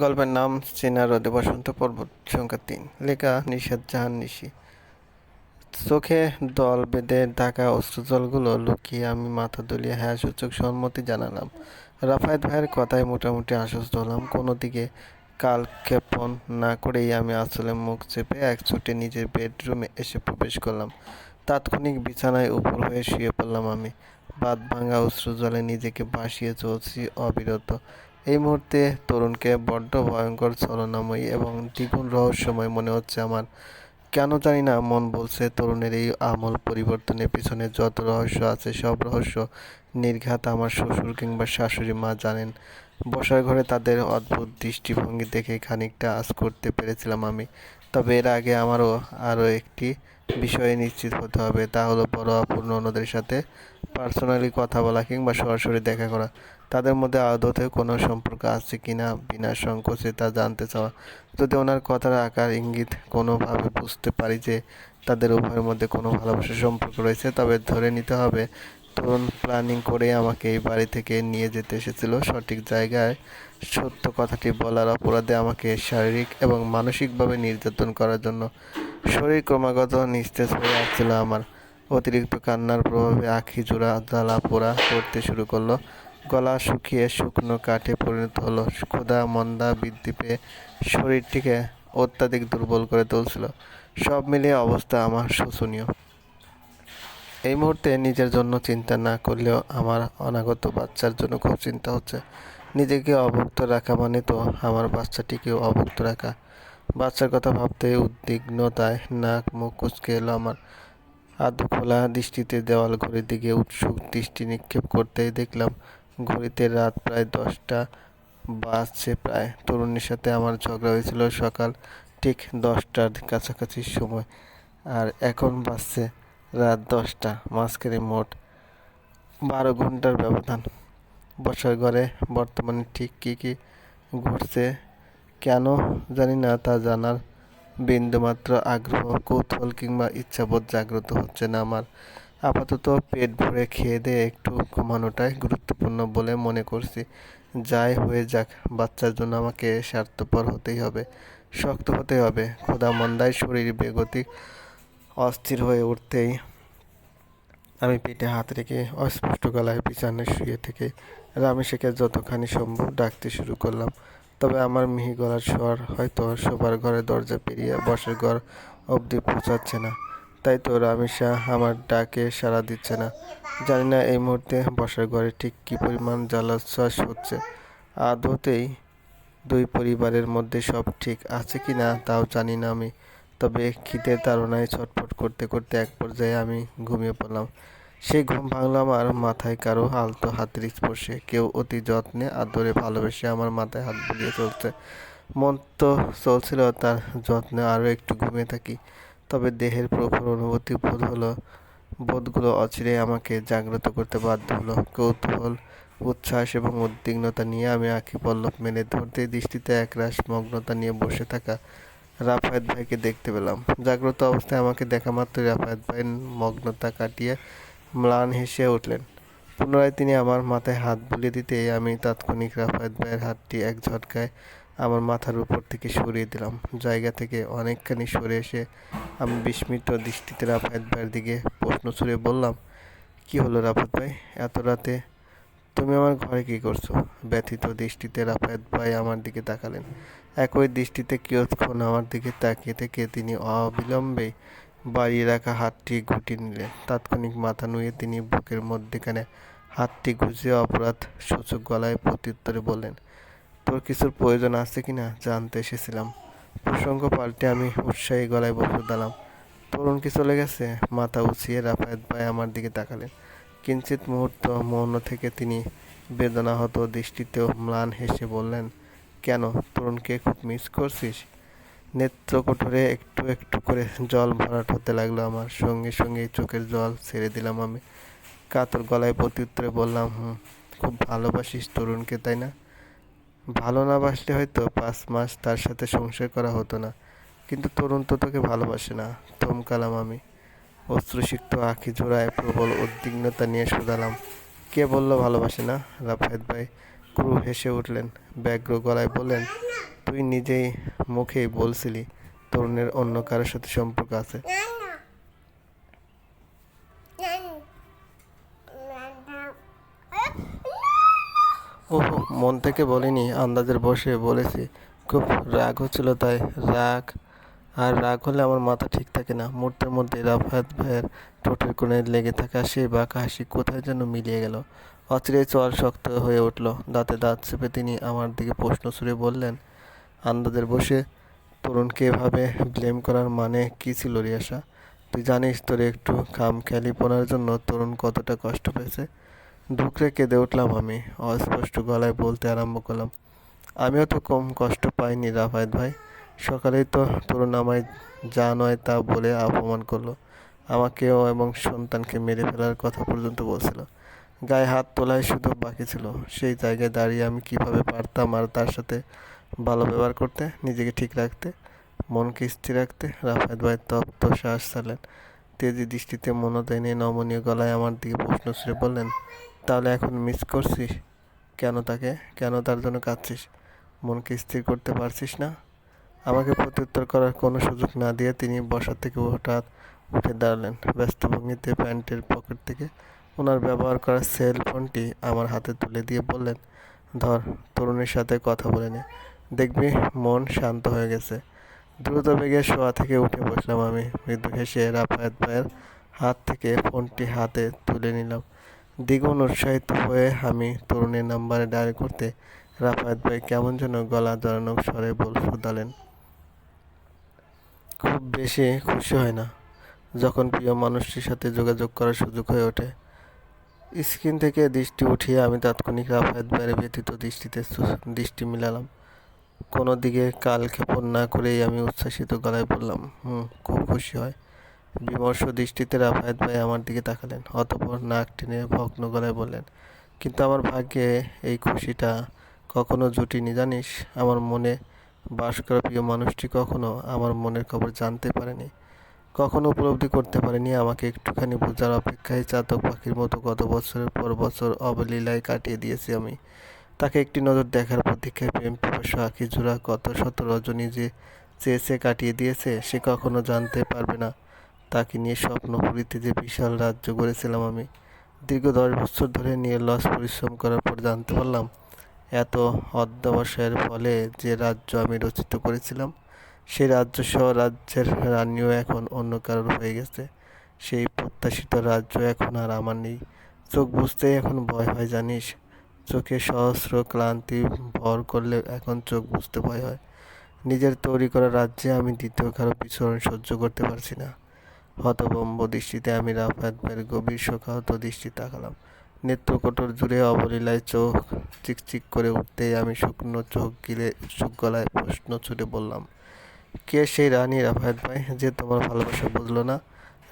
গল্পের নাম চেনা রোদে বসন্ত পর্বত, সংখ্যা তিন। লেখা নিষাদ জাহান নিশি। চোখে দল বেঁধে ঢাকা অস্ত্রজলগুলো লুকিয়ে আমি মাথা দুলিয়ে হ্যাঁ সূচক সম্মতি জানালাম। রাফায়েত ভাইয়ের কথায় মোটামুটি আশ্বস্ত হলাম, কোনো দিকে কালক্ষেপণ না করেই আমি আসলে মুখ চেপে এক ছুটে নিজের বেডরুমে এসে প্রবেশ করলাম। তাৎক্ষণিক বিছানায় উপর হয়ে শুয়ে পড়লাম আমি। বাদ ভাঙা অশ্রু জলে নিজেকে ভাসিয়ে চলছি অবিরত। এই মুহূর্তে তরুণকে বড্ড ভয়ঙ্কর ছলনাময়ী এবং দ্বিগুণ রহস্যময় মনে হচ্ছে আমার। কেন জানি না, মন বলছে তরুণের এই আমল পরিবর্তনের পিছনে যত রহস্য আছে, সব রহস্য নির্ঘাত আমার শ্বশুর কিংবা শাশুড়ি মা জানেন। বসার ঘরে তাদের অদ্ভুত দৃষ্টিভঙ্গি দেখে খানিকটা আজ করতে পেরেছিলাম আমি। তবে এর আগে আমারও আরও একটি বিষয়ে নিশ্চিত হতে হবে। তা হলো বড় অপূর্ণ অন্যদের সাথে পার্সোনালি কথা বলা কিংবা সরাসরি দেখা করা। তাদের মধ্যে আদতে কোনো সম্পর্ক আছে কিনা, বিনা সংকোচে তা জানতে চাওয়া। যদি ওনার কথার আকার, ইঙ্গিত কোনোভাবে বুঝতে পারি যে তাদের উভয়ের মধ্যে কোনো ভালোবাসার সম্পর্ক রয়েছে, তবে ধরে নিতে হবে তরুণ প্ল্যানিং করে আমাকে এই বাড়ি থেকে নিয়ে যেতে এসেছিল। সঠিক জায়গায় সত্য কথাটি বলার অপরাধে আমাকে শারীরিক এবং মানসিকভাবে নির্যাতন করার জন্য শরীর ক্রমাগত নিস্তেজ হয়ে আসছিল আমার। অতিরিক্ত কান্নার প্রভাবে আখি জোড়া জ্বালা পোড়া করতে শুরু করল। গলা শুকিয়ে শুকনো কাঠে পরিণত হলো। ক্ষুধা মন্দা বৃদ্ধি পেয়ে শরীরটিকে অত্যাধিক দুর্বল করে তুলছিল। সব মিলিয়ে অবস্থা আমার শোচনীয়। এই মুহূর্তে নিজের জন্য চিন্তা না করলেও আমার অনাগত বাচ্চার জন্য খুব চিন্তা হচ্ছে। নিজেকে অভুক্ত রাখা মানে তো আমার বাচ্চাটিকেও অভুক্ত রাখা। বাচ্চার কথা ভাবতে উদ্বিগ্নতায় নাক মুখ কুচকে এলো আমার। আধো খোলা দৃষ্টিতে দেওয়াল ঘড়ির দিকে উৎসুক দৃষ্টি নিক্ষেপ করতেই দেখলাম, ঘড়িতে রাত প্রায় দশটা বাজছে প্রায়। তরুণীর সাথে আমার ঝগড়া হয়েছিল সকাল ঠিক দশটার কাছাকাছি সময়, আর এখন বাজছে রাত দশটা, মাঝখানে মোট বারো ঘণ্টার ব্যবধান। বসার ঘরে বর্তমানে ঠিক কী কী ঘটছে কেন জানি না, তা জানার বিন্দুমাত্র আগ্রহ, কৌতূহল কিংবা ইচ্ছাবোধ জাগ্রত হচ্ছে না আমার। আপাতত পেট ভরে খেয়ে দিয়ে একটু ঘুমানোটাই গুরুত্বপূর্ণ বলে মনে করছি। যাই হয়ে যাক, বাচ্চার জন্য আমাকে স্বার্থপর হতেই হবে, শক্ত হতে হবে। ক্ষুধা মন্দায় শরীর বেগতিক, অস্থির হয়ে উঠতেই আমি পেটে হাত রেখে অস্পষ্ট গলায় বিছানায় শুয়ে থেকে রামেশকে যতখানি সম্ভব ডাকতে শুরু করলাম। তবে আমার মিহি গলার স্বর হয়তো শোবার ঘরের দরজা পেরিয়ে বসের ঘর অবধি পৌঁছাচ্ছে না। তাই তো রামেশা আমার ডাকে সাড়া দিচ্ছে না। জানি না এই মুহূর্তে বসার ঘরে ঠিক কী পরিমাণ জলোচ্ছ্বাস হচ্ছে। আদতেই দুই পরিবারের মধ্যে সব ঠিক আছে কি না তাও জানি না আমি। তবে খিদের তাড়নায় ছটফট করতে করতে এক পর্যায়ে আমি ঘুমিয়ে পড়লাম। সেই ঘুম ভাঙলো আমার মাথায়। কারও আলতো হাতের স্পর্শে কেউ অতি যত্নে আদরে ভালোবেসে আমার মাথায় হাত বুলিয়ে চলছে। মন তো চলছিল তার যত্নে আরও একটু ঘুমিয়ে থাকি। তবে দেহের প্রখর অনুভূতি বোধ হলো, বোধগুলো অচিরে আমাকে জাগ্রত করতে বাধ্য হলো। কৌতূহল, উচ্ছ্বাস এবং উদ্বিগ্নতা নিয়ে আমি আঁখি পল্লব মেলে ধরতে দৃষ্টিতে একরাশ মগ্নতা নিয়ে বসে থাকা রাফায়েত ভাইকে দেখতে পেলাম। জাগ্রত অবস্থায় আমাকে দেখা মাত্র রাফায়েত ভাইয়ের মগ্নতা কাটিয়ে ম্লান হেসে উঠলেন। পুনরায় তিনি আমার মাথায় হাত বুলিয়ে দিতে আমি তাৎক্ষণিক রাফায়েত ভাইয়ের হাতটি এক ঝটকায় আমার মাথার উপর থেকে সরিয়ে দিলাম। জায়গা থেকে অনেকখানি সরে এসে আমি বিস্মিত দৃষ্টিতে রাফায়েত ভাইয়ের দিকে প্রশ্ন ছুড়ে বললাম, কি হলো রাফাত ভাই? এত রাতে তুমি আমার ঘরে কি করছ? ব্যথিত দৃষ্টিতে রাফায়েত ভাই আমার দিকে তাকালেন। একই দৃষ্টিতে কিয়ৎক্ষণ আমার দিকে তাকিয়ে থেকে তিনি অবিলম্বে বাড়িয়ে রাখা হাতটি গুটিয়ে নিলেন। তাৎক্ষণিক মাথা নুয়ে তিনি বুকের মধ্যেখানে হাতটি গুছিয়ে অপরাধ সূচক গলায় প্রত্যুত্তরে বললেন, তোর কিছুর প্রয়োজন আছে কি না জানতে এসেছিলাম। প্রসঙ্গ পাল্টে আমি উৎসাহী গলায় বসে দাঁড়াম তরুণ কি চলে গেছে? মাথা উঁচিয়ে রাফায়েত ভাই আমার দিকে তাকালেন। কিঞ্চিত মুহূর্ত মৌন থেকে তিনি বেদনাহত দৃষ্টিতেও ম্লান হেসে বললেন, কেন? তরুণকে খুব মিস করছিস? নেত্রকোঠরে একটু একটু করে জল ভরাট হতে লাগল আমার। সঙ্গে সঙ্গে চোখের জল ছেড়ে দিলাম আমি। কাতর গলায় প্রত্যুত্তরে বললাম, হুম, খুব ভালোবাসিস তরুণকে, তাই না? ভালো না বাসলে হয়তো পাঁচ মাস তার সাথে সংসার করা হতো না। কিন্তু তরুণ তো তোকে ভালোবাসে না। থমকালাম আমি। অশ্রুসিক্ত আঁখি জোড়ায় প্রবল উদ্বিগ্নতা নিয়ে শুধালাম। কে বলল ভালোবাসে না, রাফায়েত ভাই? ক্রু হেসে উঠলেন, ব্যগ্র গলায় বললেন, তুই নিজেই মুখেই বলছিলি, তরুণের অন্য কারোর সাথে সম্পর্ক আছে? ওহ, মন থেকে বলিনি, আন্দাজের বসে বলেছি, খুব রাগ হচ্ছিল তাই, রাগ, আর রাগ হলে আমার মাথা ঠিক থাকে না, মুহূর্তের মধ্যে রাফাত ভাইয়ের ঠোঁটের কোণে লেগে থাকা সেই বাঁকা হাসি কোথায় যেন মিলিয়ে গেল। অচিরে চল শক্ত হয়ে উঠল। দাঁতে দাঁত চেপে তিনি আমার দিকে প্রশ্ন ছুড়ে বললেন, আন্দাজের বসে তরুণকে এভাবে ব্লেম করার মানে কী ছিল রিয়াসা? তুই জানিস তোর একটু খাম খেয়ালিপনার জন্য তরুণ কতটা কষ্ট পেয়েছে? ঢুকরে কেঁদে উঠলাম আমি, অস্পষ্ট গলায় বলতে আরম্ভ করলাম, আমিও তো কম কষ্ট পাইনি রাফায়েত ভাই। সকালেই তো তরুণ আমায় যা নয় তা বলে অপমান করল। আমাকেও এবং সন্তানকে মেরে ফেলার কথা পর্যন্ত বলছিল। গায়ে হাত তোলায় শুধু বাকি ছিল। সেই জায়গায় দাঁড়িয়ে আমি কীভাবে পারতাম আর তার সাথে ভালো ব্যবহার করতে, নিজেকে ঠিক রাখতে, মনকে স্থির রাখতে, রাফায়েত ভাই তপ্ত শ্বাস ছাড়লেন তেজি দৃষ্টিতে মনোদয় নিয়ে নমনীয় গলায় আমার দিকে প্রশ্ন ছুড়ে বললেন, তাহলে এখন মিস করছিস? কেন তাকে? কেন তার জন্য কাঁদছিস? মনকে স্থির করতে পারছিস না? আমাকে প্রত্যুত্তর করার কোনো সুযোগ না দিয়ে তিনি বসা থেকে হঠাৎ উঠে দাঁড়ালেন। ব্যস্ত ভঙ্গিতে প্যান্টের পকেট থেকে ওনার ব্যবহার করা সেল ফোনটি আমার হাতে তুলে দিয়ে বললেন, ধর, তরুণের সাথে কথা বলে নে। দেখবি মন শান্ত হয়ে গেছে। দ্রুত বেগে শোয়া থেকে উঠে বসলাম আমি। মৃদু হেসে রাফায়েত ভাইয়ের হাত থেকে ফোনটি হাতে তুলে নিলাম। দ্বিগুণ উৎসাহিত হয়ে আমি তরুণের নাম্বারে ডায়াল করতে রাফায়েত ভাই কেমন যেন গলা জড়ানো স্বরে বল শুধালেন খুব বেশি খুশি হয় না। যখন প্রিয় মানুষটির সাথে যোগাযোগ করার সুযোগ হয়ে ওঠে স্ক্রিন থেকে দৃষ্টি উঠিয়ে আমি তাৎক্ষণিক রাফায়েত ভাইয়ের ব্যতীত দৃষ্টিতে দৃষ্টি মিলালাম। কোনো দিকে কাল ক্ষেপণ না করেই আমি উচ্ছ্বাসিত গলায় বললাম, হুম, খুব খুশি হয়। বিমর্ষ দৃষ্টিতে রাফায়েত ভাই আমার দিকে তাকালেন, অতঃপর নাক টেনে ভগ্ন গলায় বললেন, কিন্তু আমার ভাগ্যে এই খুশিটা কখনো জুটিনি, জানিস? আমার মনে বাস করা প্রিয় মানুষটি কখনো আমার মনের খবর জানতে পারেনি। কখনো উপলব্ধি করতে পারেনি। আমাকে একটুখানি বোঝার অপেক্ষায় চাতক পাখির মতো গত বছরের পর বছর অবলীলায় কাটিয়ে দিয়েছি আমি। তাকে একটি নজর দেখার প্রতীক্ষায় প্রেম পিপাসা আঁখি জোড়া কত শত রজনী যে চেয়েছে কাটিয়ে দিয়েছে, সে কখনো জানতে পারবে না। তাকে নিয়ে স্বপ্নপুরীতে যে বিশাল রাজ্য গড়েছিলাম আমি, দীর্ঘ দশ বছর ধরে নিয়ে লস পরিশ্রম করার পর জানতে পারলাম, এত অধ্যবসায়ের ফলে যে রাজ্য আমি রচিত করেছিলাম সেই রাজ্য সহ রাজ্যের রানীও এখন অন্য কারোর হয়ে গেছে। সেই প্রত্যাশিত রাজ্য এখন আর আমার নেই। চোখ বুঝতেই এখন ভয় হয়, জানিস? চোখে সহস্র ক্লান্তি ভর করলে এখন চোখ বুঝতে ভয় হয়। নিজের তৈরি করা রাজ্যে আমি দ্বিতীয় কারও বিচরণ সহ্য করতে পারছি না। হতভম্ব দৃষ্টিতে আমি ভাইয়ের গভীর শোকাহত দৃষ্টি তাকালাম। নেত্রকোটর জুড়ে অবলীলায় চোখ চিকচিক করে উঠতেই আমি শুকনো চোখ গিলে সুখ গলায় প্রশ্ন ছুটে বললাম কে সেই রানী রাফায়েত ভাই যে তোমার ভালোবাসা বুঝলো না?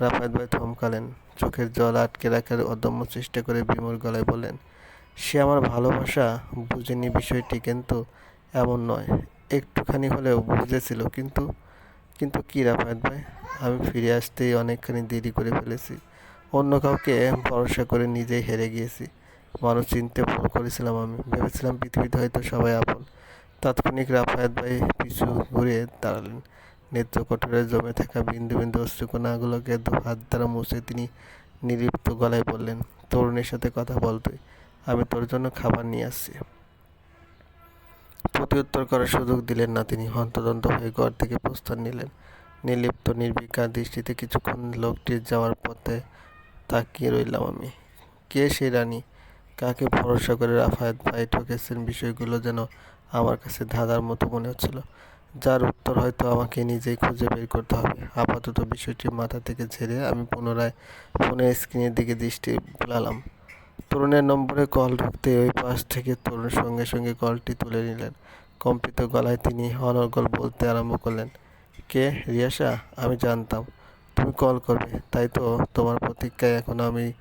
রাফায়েত ভাই থমকালেন, চোখের জল আটকে রাখার অদম্য চেষ্টা করে বিমর গলায় বললেন, সে আমার ভালোবাসা, বুঝেনি বিষয়টি কিন্তু এমন নয়। একটুখানি হলেও বুঝেছিল, কিন্তু কিন্তু কী রাফায়েত ভাই? আমি ফিরে আসতেই অনেকখানি দেরি করে ফেলেছি। অন্য কাউকে ভরসা করে নিজেই হেরে গিয়েছি। মানুষ চিনতে ভুল করেছিলাম আমি। ভেবেছিলাম পৃথিবীতে হয়তো সবাই আপন। তাৎক্ষণিক রাফায়েত ভাই পিছু ঘুরে দাঁড়ালেন। নেত্রকটরে জমে থাকা বিন্দু বিন্দু অশ্রুকণাগুলোকে হাত দ্বারা মুছে তিনি নির্লিপ্ত গলায় বললেন, তরুণের সাথে কথা বল তুই, আমি তোর জন্য খাবার নিয়ে আসছি। প্রত্যুত্তর করার সুযোগ দিলেন না তিনি। হন্তদন্ত হয়ে ঘর থেকে প্রস্থান নিলেন। নির্লিপ্ত, নির্বিকার দৃষ্টিতে কিছুক্ষণ লোকটির যাওয়ার পথে তাকিয়ে রইলাম আমি। কে সেই রানী? কাকে ভরসা করে রাফায়াত ভাই ঠকেছেন? বিষয়গুলো যেন আমার কাছে ধাঁধার মতো মনে হচ্ছিল। যার উত্তর হয়তো আমাকে নিজেই খুঁজে বের করতে হবে। আপাতত বিষয়টি মাথা থেকে ঝেড়ে আমি পুনরায় ফোনের স্ক্রিনের দিকে দৃষ্টি বুলালাম। তরুণের নম্বরে কল ঢুকতে ওই পাশ থেকে তরুণ সঙ্গে সঙ্গে কলটি তুলে নিলেন। কম্পিত গলায় তিনি অনর্গল বলতে আরম্ভ করলেন, কে? রিয়াসা? আমি জানতাম। তুমি কল করবে। তাই তো তোমার প্রতীক্ষায় এখন আমি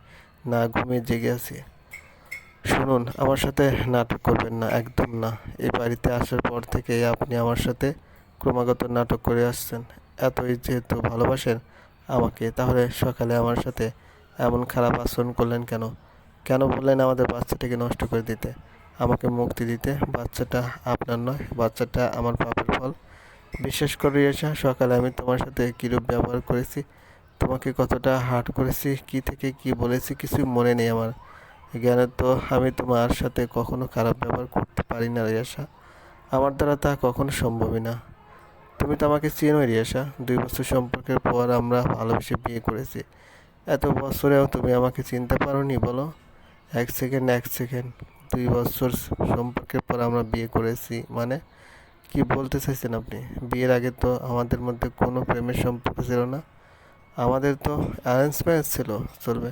না ঘুমিয়ে জেগে আছি। শুনুন, আমার সাথে নাটক করবেন না, একদম না। এই বাড়িতে আসার পর থেকে আপনি আমার সাথে ক্রমাগত নাটক করে আসছেন। এতই যেহেতু ভালোবাসেন আমাকে, তাহলে সকালে আমার সাথে এমন খারাপ আচরণ করলেন কেন? কেন বললেন আমাদের বাচ্চাটাকে নষ্ট করে দিতে? আমাকে মুক্তি দিতে বাচ্চাটা আপনার নয়, বাচ্চাটা আমার পাপের ফল। বিশ্বাস করে রিয়াসা সকালে আমি তোমার সাথে কীরূপ ব্যবহার করেছি, তোমাকে কতটা হার্ট করেছি, কি থেকে কি বলেছি কিছুই মনে নেই আমার। জ্ঞানে তো আমি তোমার সাথে কখনো খারাপ ব্যবহার করতে পারি না রিয়াসা। আমার দ্বারা তা কখনো সম্ভবই না। তুমি তো আমাকে চেনোই রিয়াসা। দুই বছর সম্পর্কের পর আমরা ভালোবেসে বিয়ে করেছি। এত বছরেও তুমি আমাকে চিনতে পারোনি বলো? এক সেকেন্ড এক সেকেন্ড। দুই বছর সম্পর্কের পর আমরা বিয়ে করেছি। মানে কি বলতে চাইছেন আপনি? বিয়ের আগে তো আমাদের মধ্যে কোনো প্রেমের সম্পর্ক ছিল না। আমাদের তো অ্যারেঞ্জ ম্যারেজ ছিল, চলবে।